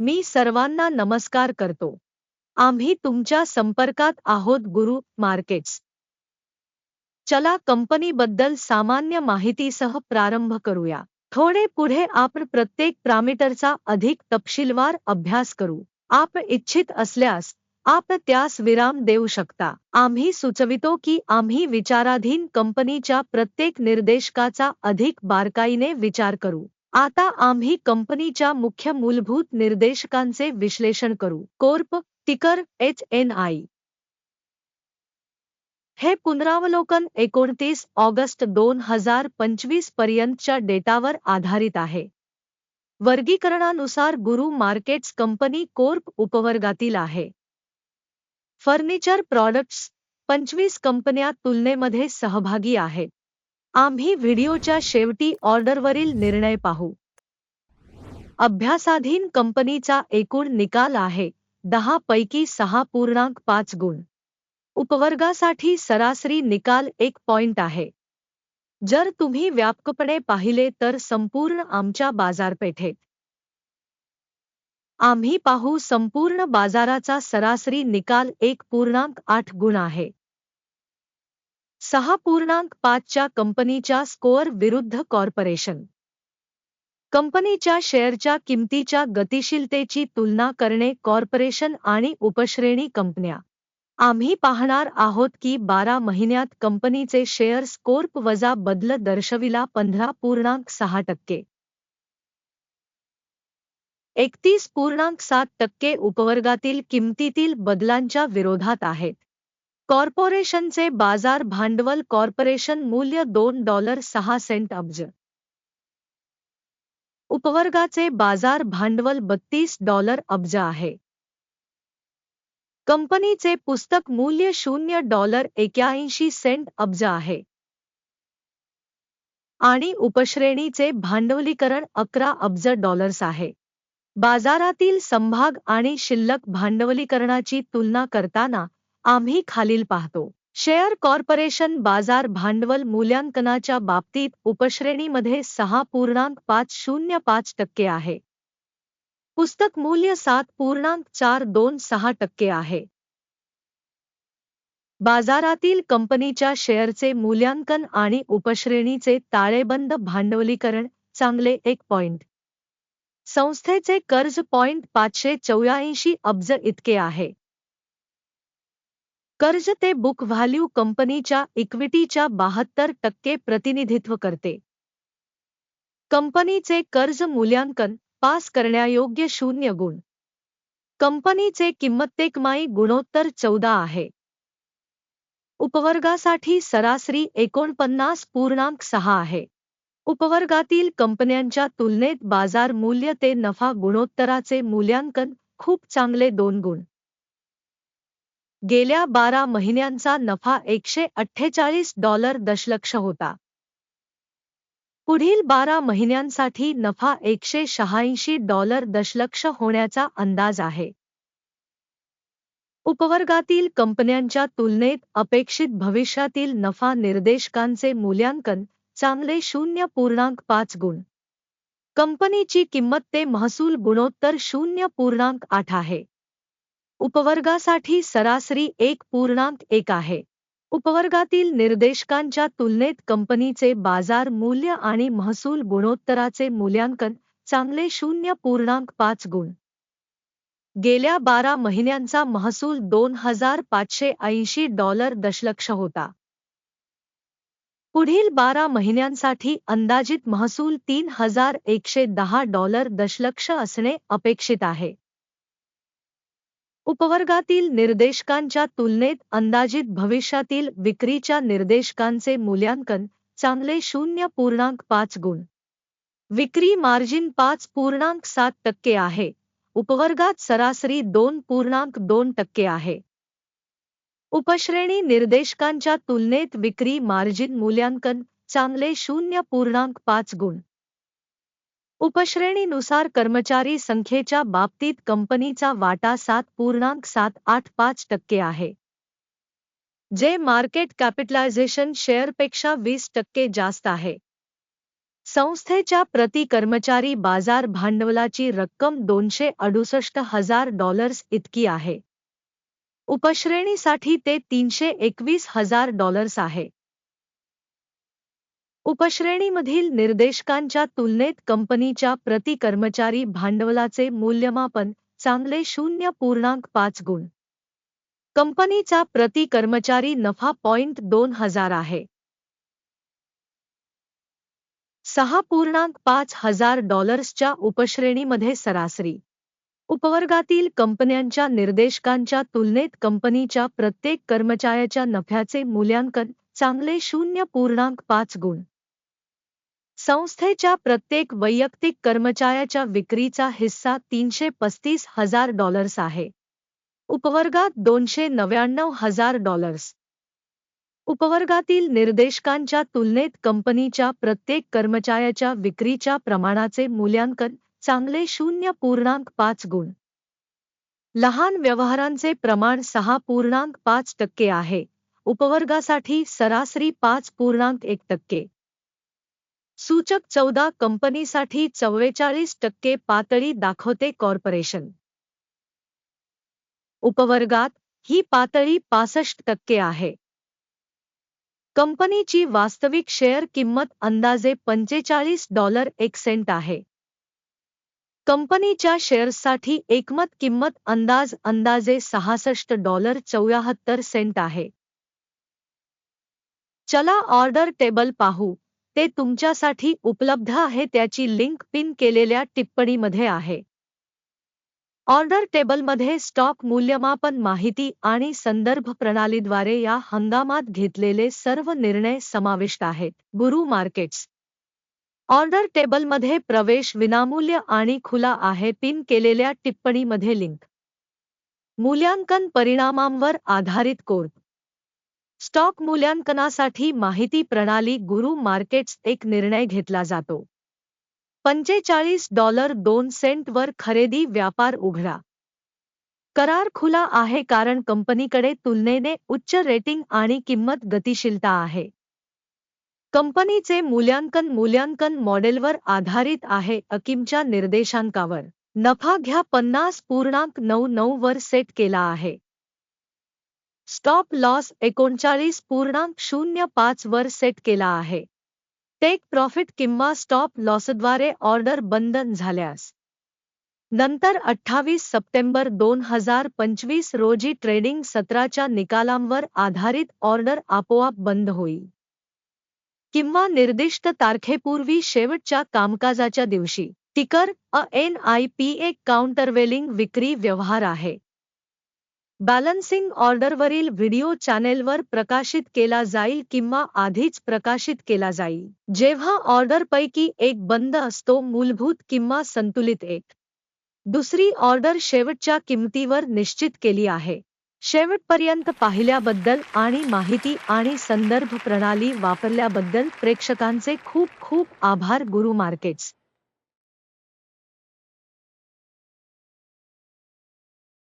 मी सर्वांना नमस्कार करतो. आम्ही तुमच्या संपर्कात आहोत गुरु मार्केट्स. चला कंपनीबद्दल सामान्य माहितीसह प्रारंभ करूया. थोडे पुढे आपण प्रत्येक प्रामीटरचा अधिक तपशीलवार अभ्यास करू. आप इच्छित असल्यास आप त्यास विराम देऊ शकता. आम्ही सुचवितो की आम्ही विचाराधीन कंपनीच्या प्रत्येक निर्देशकाचा अधिक बारकाईने विचार करू. आता आम्ही कंपनीच्या मुख्य मूलभूत निर्देशकांचे विश्लेषण करू. कोर्प टिकर एच एन आय. हे पुनरावलोकन एकोणतीस ऑगस्ट दोन हजार पंचवीस पर्यंतच्या डेटावर आधारित आहे. वर्गीकरणानुसार गुरु मार्केट्स कंपनी कोर्प उपवर्गातील आहे. फर्निचर प्रॉडक्ट्स पंचवीस कंपन्या तुलनेमध्ये सहभागी आहेत. आम्ही व्हिडिओच्या शेवटी ऑर्डरवरील निर्णय पाहू. अभ्यासाधीन कंपनीचा एकूण निकाल आहे दहा पैकी सहा पूर्णांक पाच गुण. उपवर्गासाठी सरासरी निकाल एक पॉइंट आहे. जर तुम्ही व्यापकपणे पाहिले तर संपूर्ण आमच्या बाजारपेठेत आम्ही पाहू संपूर्ण बाजाराचा सरासरी निकाल एक पूर्णांक आठ गुण आहे. सहा पूर्णांक पाचच्या कंपनीच्या स्कोअर विरुद्ध कॉर्पोरेशन. कंपनीच्या शेअरच्या किमतीच्या गतिशीलतेची तुलना करणे कॉर्पोरेशन आणि उपश्रेणी कंपन्या. आम्ही पाहणार आहोत की बारा महिन्यात कंपनीचे शेअर स्कोर्प वजा बदल दर्शविला पंधरा पूर्णांक सहा टक्के. एकतीस पूर्णांक सात टक्के उपवर्गातील किमतीतील बदलांच्या विरोधात आहेत. कॉर्पोरेशनचे बाजार भांडवल कॉर्पोरेशन मूल्य दोन डॉलर सहा सेंट अब्ज. उपवर्गाचे बाजार भांडवल बत्तीस डॉलर अब्ज आहे. कंपनीचे पुस्तक मूल्य शून्य डॉलर एक्याऐंशी सेंट अब्ज आहे. आणि उपश्रेणीचे भांडवलीकरण अकरा अब्ज डॉलर्स आहे. बाजारातील संभाग आणि शिल्लक भांडवलीकरणाची तुलना करताना आम्ही खालील पाहतो. शेअर कॉर्पोरेशन बाजार भांडवल मूल्यांकनाच्या बाबतीत उपश्रेणीमध्ये सहा पूर्णांक पाच शून्य पाच टक्के आहे. पुस्तक मूल्य सात पूर्णांक चार दोन सहा टक्के आहे. बाजारातील कंपनीच्या शेअरचे मूल्यांकन आणि उपश्रेणीचे ताळेबंद भांडवलीकरण चांगले एक पॉइंट. संस्थेचे कर्ज पॉइंट पाचशे चौऱ्याऐंशी अब्ज इतके आहे. कर्ज ते बुक व्हॅल्यू कंपनीच्या इक्विटीच्या बहात्तर टक्के प्रतिनिधित्व करते. कंपनीचे कर्ज मूल्यांकन पास करण्यायोग्य शून्य गुण. कंपनीचे किंमतेकमाई गुणोत्तर चौदा आहे. उपवर्गासाठी सरासरी एकोणपन्नास पूर्णांक सहा आहे. उपवर्गातील कंपन्यांच्या तुलनेत बाजार मूल्य ते नफा गुणोत्तराचे मूल्यांकन खूप चांगले दोन गुण. गेल्या बारा महिन्यांचा नफा एकशे अठ्ठेचाळीस डॉलर दशलक्ष होता. पुढील बारा महिन्यांसाठी नफा एकशे शहाऐंशी डॉलर दशलक्ष होण्याचा अंदाज आहे. उपवर्गातील कंपन्यांच्या तुलनेत अपेक्षित भविष्यातील नफा निर्देशकांचे मूल्यांकन चांगले शून्य पूर्णांक पाच गुण. कंपनीची किंमत ते महसूल गुणोत्तर शून्य पूर्णांक आठ आहे. उपवर्गासाठी सरासरी एक पूर्णांक एक आहे. उपवर्गातील निर्देशकांच्या तुलनेत कंपनीचे बाजार मूल्य आणि महसूल गुणोत्तराचे मूल्यांकन चांगले शून्य पूर्णांक पाच गुण. गेल्या बारा महिन्यांचा महसूल दोन हजार पाचशे ऐंशी डॉलर दशलक्ष होता. पुढील बारा महिन्यांसाठी अंदाजित महसूल तीन हजार एकशे दहा डॉलर दशलक्ष असणे अपेक्षित आहे. उपवर्गातील निर्देशकांच्या तुलनेत अंदाजित भविष्यातील विक्रीच्या निर्देशकांचे मूल्यांकन चांगले शून्य पूर्णांक पाच गुण. विक्री मार्जिन पाच पूर्णांक सात टक्के आहे. उपवर्गात सरासरी दोन पूर्णांक दोन टक्के आहे. उपश्रेणी निर्देशकांच्या तुलनेत विक्री मार्जिन मूल्यांकन चांगले शून्य पूर्णांक पाच गुण. उपश्रेणीनुसार कर्मचारी संख्येच्या बाबतीत कंपनीचा वाटा सात पूर्णांक सात आठ पाच टक्के आहे. जे मार्केट कॅपिटलायझेशन शेअरपेक्षा वीस टक्के जास्त आहे. संस्थेच्या प्रति कर्मचारी बाज़ार भांडवलाची रक्कम दोनशे अडुसष्ट हज़ार डॉलर्स इतकी आहे. उपश्रेणीसाठी ते तीनशे एकवीस हज़ार डॉलर्स आहे. उपश्रेणीमधील निर्देशकांच्या तुलनेत कंपनीच्या प्रति कर्मचारी भांडवलाचे मूल्यमापन चांगले शून्य पूर्णांक पाच गुण. कंपनीचा प्रति कर्मचारी नफा पॉइंट दोन हजार आहे. सहा पूर्णांक पाच हजार डॉलर्सच्या उपश्रेणीमध्ये सरासरी. उपवर्गातील कंपन्यांच्या निर्देशकांच्या तुलनेत कंपनीच्या प्रत्येक कर्मचाऱ्याच्या नफ्याचे मूल्यांकन चांगले शून्य पूर्णांक पाच गुण. संस्थेच्या प्रत्येक वैयक्तिक कर्मचाऱ्याच्या विक्रीचा हिस्सा तीनशे पस्तीस हजार डॉलर्स आहे. उपवर्गात दोनशे नव्याण्णव हजार डॉलर्स. उपवर्गातील निर्देशकांच्या तुलनेत कंपनीच्या प्रत्येक कर्मचाऱ्याच्या विक्रीच्या प्रमाणाचे मूल्यांकन चांगले शून्य पूर्णांक पाच गुण. लहान व्यवहारांचे प्रमाण सहा पूर्णांक पाच टक्के आहे. उपवर्गासाठी सरासरी पाच पूर्णांक एक टक्के. सूचक चौदा कंपनीसाठी चव्वेचाळीस टक्के पातळी दाखवते कॉर्पोरेशन. उपवर्गात ही पातळी पासष्ट टक्के आहे. कंपनीची वास्तविक शेअर किंमत अंदाजे पंचेचाळीस डॉलर एक सेंट आहे. कंपनीच्या शेअर्ससाठी एकमत किंमत अंदाज अंदाजे सहासष्ट डॉलर चौऱ्याहत्तर सेंट आहे. चला ऑर्डर टेबल पाहू. ते तुमच्यासाठी उपलब्ध आहे त्याची लिंक पिन केलेल्या टिप्पणीमध्ये आहे. ऑर्डर टेबलमध्ये स्टॉक मूल्यमापन माहिती आणि संदर्भ प्रणालीद्वारे या हंगामात घेतलेले सर्व निर्णय समाविष्ट आहेत. गुरु मार्केट्स. ऑर्डर टेबलमध्ये प्रवेश विनामूल्य आणि खुला आहे पिन केलेल्या टिप्पणीमध्ये लिंक. मूल्यांकन परिणामांवर आधारित कोर्ट स्टॉक मूल्यांकनासाठी माहिती प्रणाली गुरु मार्केट्स एक निर्णय घेतला जातो. पंचेचाळीस डॉलर दोन सेंटवर खरेदी व्यापार उघडा. करार खुला आहे कारण कंपनीकडे तुलनेने उच्च रेटिंग आणि किंमत गतिशीलता आहे. कंपनीचे मूल्यांकन मूल्यांकन मॉडेलवर आधारित आहे अकिमच्या निर्देशांकावर. नफा घ्या पन्नास पूर्णांक नऊ नऊ वर सेट केला आहे. स्टॉप लॉस एकोणचाळीस पूर्णांक शून्य पाच वर सेट केला आहे. टेक प्रॉफिट किंवा स्टॉप लॉसद्वारे ऑर्डर बंद झाल्यास. नंतर अठ्ठावीस सप्टेंबर दोन हजार पंचवीस रोजी ट्रेडिंग सत्राच्या निकालांवर आधारित ऑर्डर आपोआप बंद होईल. किंवा निर्दिष्ट तारखेपूर्वी शेवटच्या कामकाजाच्या दिवशी ticker A N I P एक काउंटरवेलिंग विक्री व्यवहार आहे. बॅलन्सिंग ऑर्डरवरील व्हिडिओ चॅनेलवर प्रकाशित केला जाईल किंवा आधीच प्रकाशित केला जाईल. जेव्हा ऑर्डरपैकी एक बंद असतो मूलभूत किंवा संतुलित एक. दुसरी ऑर्डर शेवटच्या किंमतीवर निश्चित केली आहे. शेवटपर्यंत पाहिल्याबद्दल आणि माहिती आणि संदर्भ प्रणाली वापरल्याबद्दल प्रेक्षकांचे खूप खूप आभार गुरु मार्केट्स.